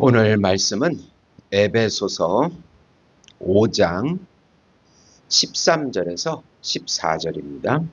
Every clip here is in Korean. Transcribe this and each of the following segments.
오늘 말씀은 에베소서 5장 13절에서 14절입니다.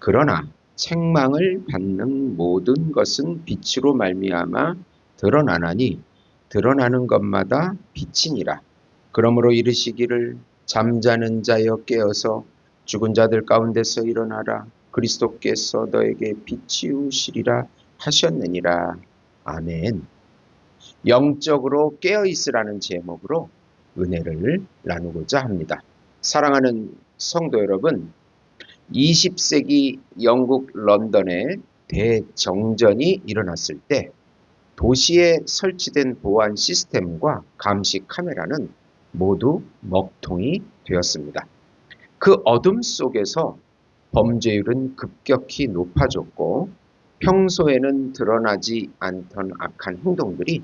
그러나 책망을 받는 모든 것은 빛으로 말미암아 드러나나니 드러나는 것마다 빛이니라. 그러므로 이르시기를 잠자는 자여 깨어서 죽은 자들 가운데서 일어나라. 그리스도께서 너에게 빛이우시리라 하셨느니라. 아멘. 영적으로 깨어 있으라는 제목으로 은혜를 나누고자 합니다. 사랑하는 성도 여러분, 20세기 영국 런던에 대정전이 일어났을 때 도시에 설치된 보안 시스템과 감시 카메라는 모두 먹통이 되었습니다. 그 어둠 속에서 범죄율은 급격히 높아졌고 평소에는 드러나지 않던 악한 행동들이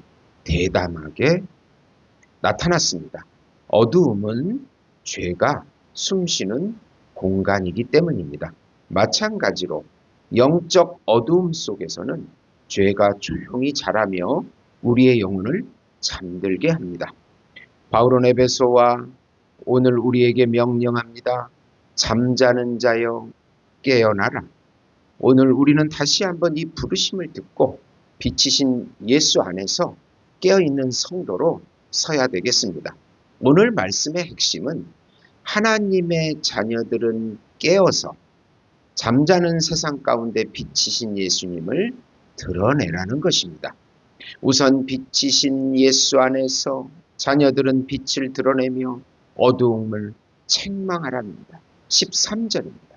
대담하게 나타났습니다. 어두움은 죄가 숨쉬는 공간이기 때문입니다. 마찬가지로 영적 어두움 속에서는 죄가 조용히 자라며 우리의 영혼을 잠들게 합니다. 바울은 에베소와 오늘 우리에게 명령합니다. 잠자는 자여 깨어나라. 오늘 우리는 다시 한번 이 부르심을 듣고 빛이신 예수 안에서 깨어있는 성도로 서야 되겠습니다. 오늘 말씀의 핵심은 하나님의 자녀들은 깨어서 잠자는 세상 가운데 빛이신 예수님을 드러내라는 것입니다. 우선 빛이신 예수 안에서 자녀들은 빛을 드러내며 어두움을 책망하랍니다. 13절입니다.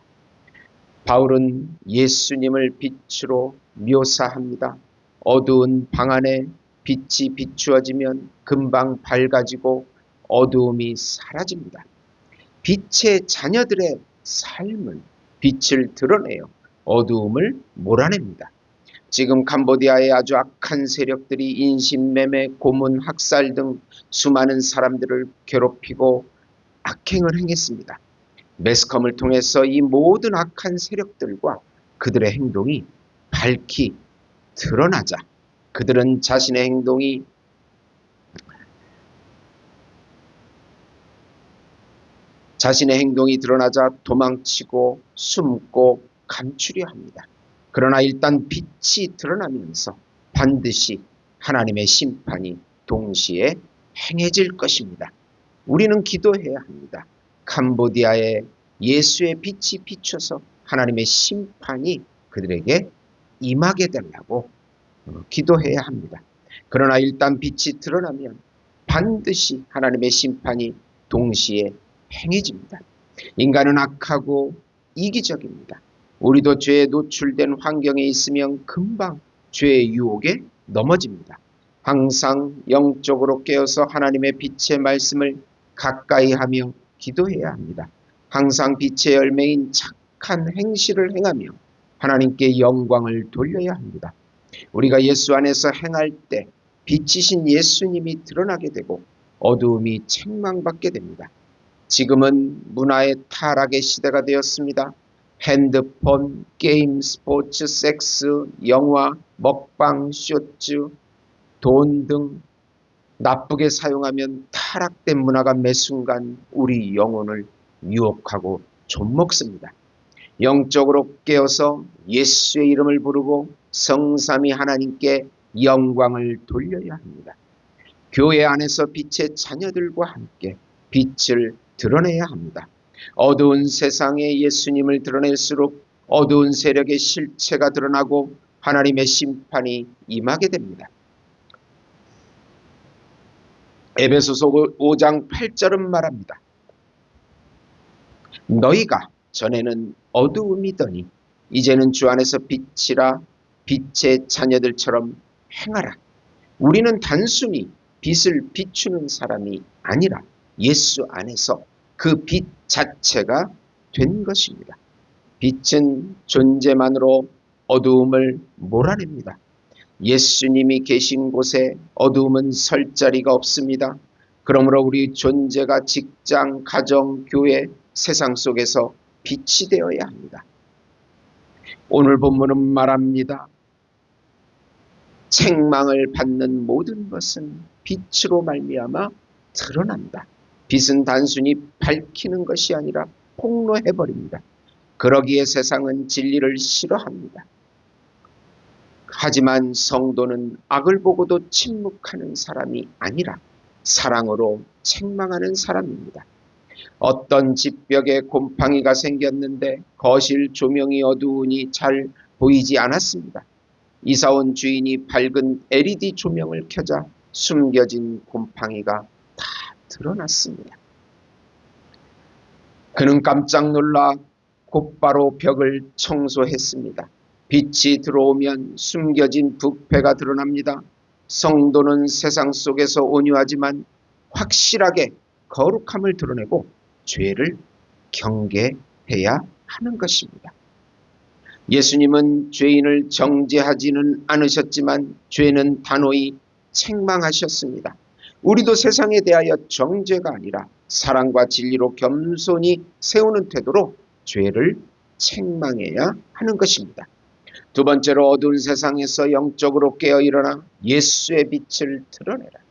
바울은 예수님을 빛으로 묘사합니다. 어두운 방 안에 빛이 비추어지면 금방 밝아지고 어두움이 사라집니다. 빛의 자녀들의 삶은 빛을 드러내요. 어두움을 몰아냅니다. 지금 캄보디아의 아주 악한 세력들이 인신매매, 고문, 학살 등 수많은 사람들을 괴롭히고 악행을 행했습니다. 매스컴을 통해서 이 모든 악한 세력들과 그들의 행동이 밝히 드러나자 그들은 자신의 행동이 자신의 행동이 드러나자 도망치고 숨고 감추려 합니다. 그러나 일단 빛이 드러나면서 반드시 하나님의 심판이 동시에 행해질 것입니다. 우리는 기도해야 합니다. 캄보디아에 예수의 빛이 비춰서 하나님의 심판이 그들에게 임하게 되려고 어, 기도해야 합니다. 그러나 일단 빛이 드러나면 반드시 하나님의 심판이 동시에 행해집니다. 인간은 악하고 이기적입니다. 우리도 죄에 노출된 환경에 있으면 금방 죄의 유혹에 넘어집니다. 항상 영적으로 깨어서 하나님의 빛의 말씀을 가까이 하며 기도해야 합니다. 항상 빛의 열매인 착한 행실을 행하며 하나님께 영광을 돌려야 합니다. 우리가 예수 안에서 행할 때 빛이신 예수님이 드러나게 되고 어두움이 책망받게 됩니다. 지금은 문화의 타락의 시대가 되었습니다. 핸드폰, 게임, 스포츠, 섹스, 영화, 먹방, 쇼츠, 돈 등 나쁘게 사용하면 타락된 문화가 매 순간 우리 영혼을 유혹하고 좀먹습니다. 영적으로 깨어서 예수의 이름을 부르고 성삼이 하나님께 영광을 돌려야 합니다. 교회 안에서 빛의 자녀들과 함께 빛을 드러내야 합니다. 어두운 세상에 예수님을 드러낼수록 어두운 세력의 실체가 드러나고 하나님의 심판이 임하게 됩니다. 에베소서 5장 8절은 말합니다. 너희가 전에는 어두움이더니 이제는 주 안에서 빛이라 빛의 자녀들처럼 행하라. 우리는 단순히 빛을 비추는 사람이 아니라 예수 안에서 그 빛 자체가 된 것입니다. 빛은 존재만으로 어두움을 몰아냅니다. 예수님이 계신 곳에 어두움은 설 자리가 없습니다. 그러므로 우리 존재가 직장, 가정, 교회, 세상 속에서 빛이 되어야 합니다. 오늘 본문은 말합니다. 책망을 받는 모든 것은 빛으로 말미암아 드러난다. 빛은 단순히 밝히는 것이 아니라 폭로해버립니다. 그러기에 세상은 진리를 싫어합니다. 하지만 성도는 악을 보고도 침묵하는 사람이 아니라 사랑으로 책망하는 사람입니다. 어떤 집벽에 곰팡이가 생겼는데 거실 조명이 어두우니 잘 보이지 않았습니다. 이사온 주인이 밝은 LED 조명을 켜자 숨겨진 곰팡이가 다 드러났습니다. 그는 깜짝 놀라 곧바로 벽을 청소했습니다. 빛이 들어오면 숨겨진 부패가 드러납니다. 성도는 세상 속에서 온유하지만 확실하게 거룩함을 드러내고 죄를 경계해야 하는 것입니다. 예수님은 죄인을 정죄하지는 않으셨지만 죄는 단호히 책망하셨습니다. 우리도 세상에 대하여 정죄가 아니라 사랑과 진리로 겸손히 세우는 태도로 죄를 책망해야 하는 것입니다. 두 번째로 어두운 세상에서 영적으로 깨어 일어나 예수의 빛을 드러내라.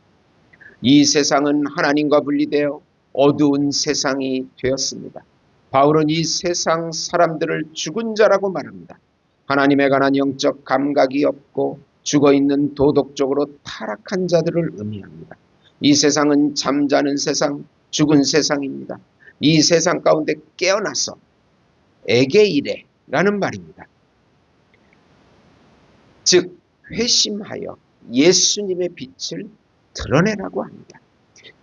이 세상은 하나님과 분리되어 어두운 세상이 되었습니다. 바울은 이 세상 사람들을 죽은 자라고 말합니다. 하나님에 관한 영적 감각이 없고 죽어 있는 도덕적으로 타락한 자들을 의미합니다. 이 세상은 잠자는 세상, 죽은 세상입니다. 이 세상 가운데 깨어나서 에게이레 라는 말입니다. 즉 회심하여 예수님의 빛을 드러내라고 합니다.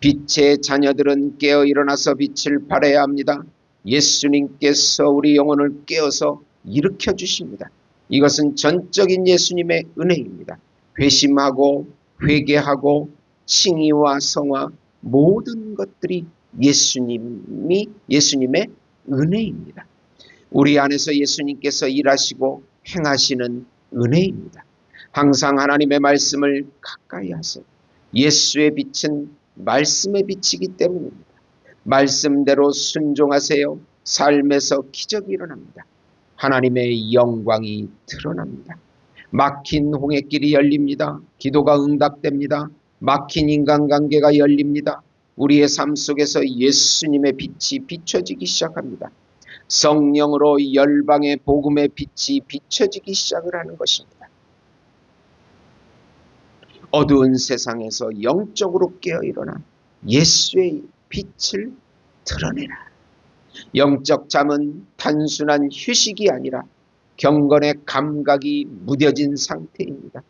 빛의 자녀들은 깨어 일어나서 빛을 발해야 합니다. 예수님께서 우리 영혼을 깨어서 일으켜 주십니다. 이것은 전적인 예수님의 은혜입니다. 회심하고 회개하고 칭의와 성화 모든 것들이 예수님이 예수님의 은혜입니다. 우리 안에서 예수님께서 일하시고 행하시는 은혜입니다. 항상 하나님의 말씀을 가까이 하세요. 예수의 빛은 말씀의 빛이기 때문입니다. 말씀대로 순종하세요. 삶에서 기적이 일어납니다. 하나님의 영광이 드러납니다. 막힌 홍해길이 열립니다. 기도가 응답됩니다. 막힌 인간관계가 열립니다. 우리의 삶 속에서 예수님의 빛이 비춰지기 시작합니다. 성령으로 열방의 복음의 빛이 비춰지기 시작을 하는 것입니다. 어두운 세상에서 영적으로 깨어 일어나 예수의 빛을 드러내라. 영적 잠은 단순한 휴식이 아니라 경건의 감각이 무뎌진 상태입니다.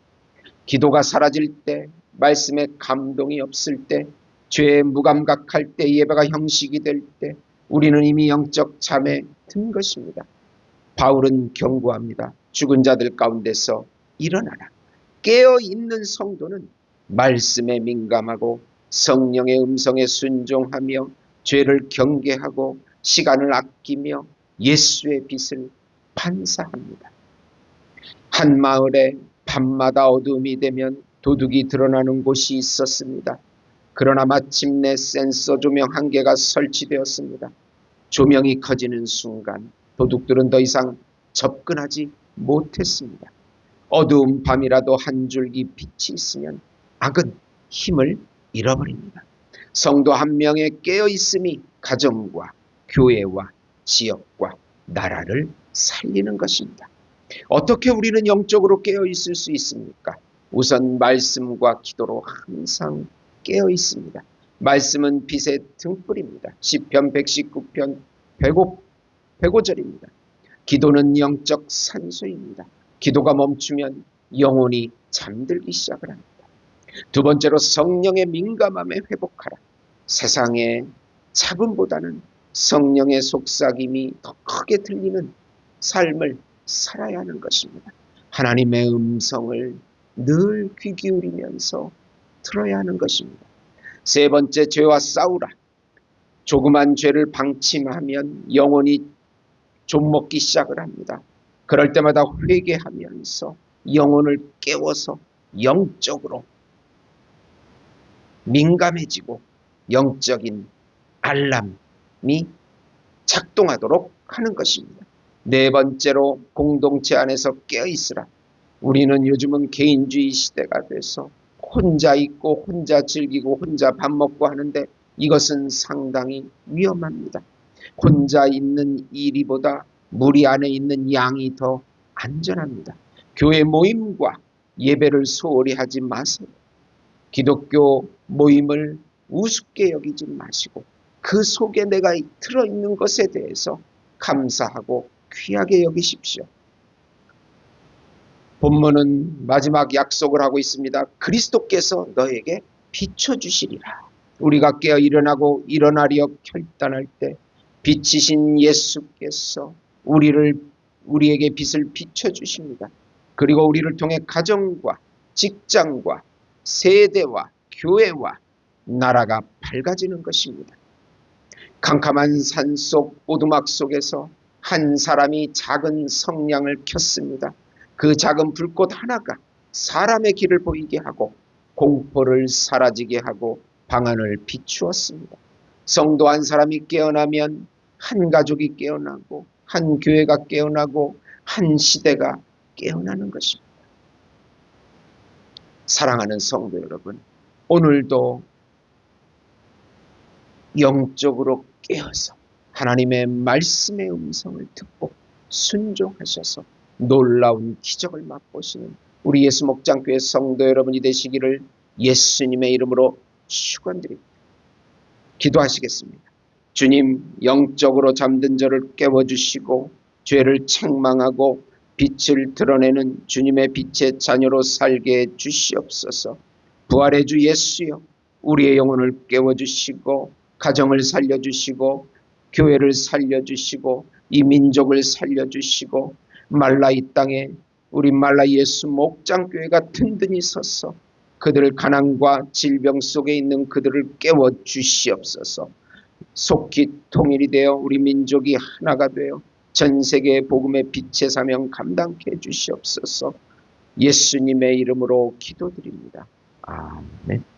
기도가 사라질 때, 말씀에 감동이 없을 때, 죄에 무감각할 때, 예배가 형식이 될 때, 우리는 이미 영적 잠에 든 것입니다. 바울은 경고합니다. 죽은 자들 가운데서 일어나라. 깨어 있는 성도는 말씀에 민감하고 성령의 음성에 순종하며 죄를 경계하고 시간을 아끼며 예수의 빛을 반사합니다. 한 마을에 밤마다 어둠이 되면 도둑이 드러나는 곳이 있었습니다. 그러나 마침내 센서 조명 한 개가 설치되었습니다. 조명이 커지는 순간 도둑들은 더 이상 접근하지 못했습니다. 어두운 밤이라도 한 줄기 빛이 있으면 악은 힘을 잃어버립니다. 성도 한 명의 깨어 있음이 가정과 교회와 지역과 나라를 살리는 것입니다. 어떻게 우리는 영적으로 깨어 있을 수 있습니까? 우선 말씀과 기도로 항상 깨어 있습니다. 말씀은 빛의 등불입니다. 시편 119편 105, 105절입니다. 기도는 영적 산소입니다. 기도가 멈추면 영혼이 잠들기 시작을 합니다. 두 번째로 성령의 민감함에 회복하라. 세상의 차분보다는 성령의 속삭임이 더 크게 들리는 삶을 살아야 하는 것입니다. 하나님의 음성을 늘 귀 기울이면서 들어야 하는 것입니다. 세 번째 죄와 싸우라. 조그만 죄를 방침하면 영혼이 좀먹기 시작을 합니다. 그럴 때마다 회개하면서 영혼을 깨워서 영적으로 민감해지고 영적인 알람, 이 작동하도록 하는 것입니다. 네 번째로 공동체 안에서 깨어 있으라. 우리는 요즘은 개인주의 시대가 돼서 혼자 있고 혼자 즐기고 혼자 밥 먹고 하는데 이것은 상당히 위험합니다. 혼자 있는 이리보다 무리 안에 있는 양이 더 안전합니다. 교회 모임과 예배를 소홀히 하지 마세요. 기독교 모임을 우습게 여기지 마시고 그 속에 내가 들어있는 것에 대해서 감사하고 귀하게 여기십시오. 본문은 마지막 약속을 하고 있습니다. 그리스도께서 너에게 비춰주시리라. 우리가 깨어 일어나고 일어나려 결단할 때 빛이신 예수께서 우리를 우리에게 빛을 비춰 주십니다. 그리고 우리를 통해 가정과 직장과 세대와 교회와 나라가 밝아지는 것입니다. 캄캄한 산속 오두막 속에서 한 사람이 작은 성냥을 켰습니다. 그 작은 불꽃 하나가 사람의 길을 보이게 하고 공포를 사라지게 하고 방안을 비추었습니다. 성도 한 사람이 깨어나면 한 가족이 깨어나고 한 교회가 깨어나고 한 시대가 깨어나는 것입니다. 사랑하는 성도 여러분, 오늘도 영적으로 깨어서 하나님의 말씀의 음성을 듣고 순종하셔서 놀라운 기적을 맛보시는 우리 예수 목장교회 성도 여러분이 되시기를 예수님의 이름으로 축원드립니다. 기도하시겠습니다. 주님 영적으로 잠든 저를 깨워주시고 죄를 책망하고 빛을 드러내는 주님의 빛의 자녀로 살게 해 주시옵소서. 부활의 주 예수여 우리의 영혼을 깨워주시고 가정을 살려주시고 교회를 살려주시고 이 민족을 살려주시고 말라 이 땅에 우리 말라 예수 목장교회가 든든히 서서 그들을 가난과 질병 속에 있는 그들을 깨워 주시옵소서. 속히 통일이 되어 우리 민족이 하나가 되어 전 세계 복음의 빛의 사명 감당케 해 주시옵소서. 예수님의 이름으로 기도드립니다. 아멘.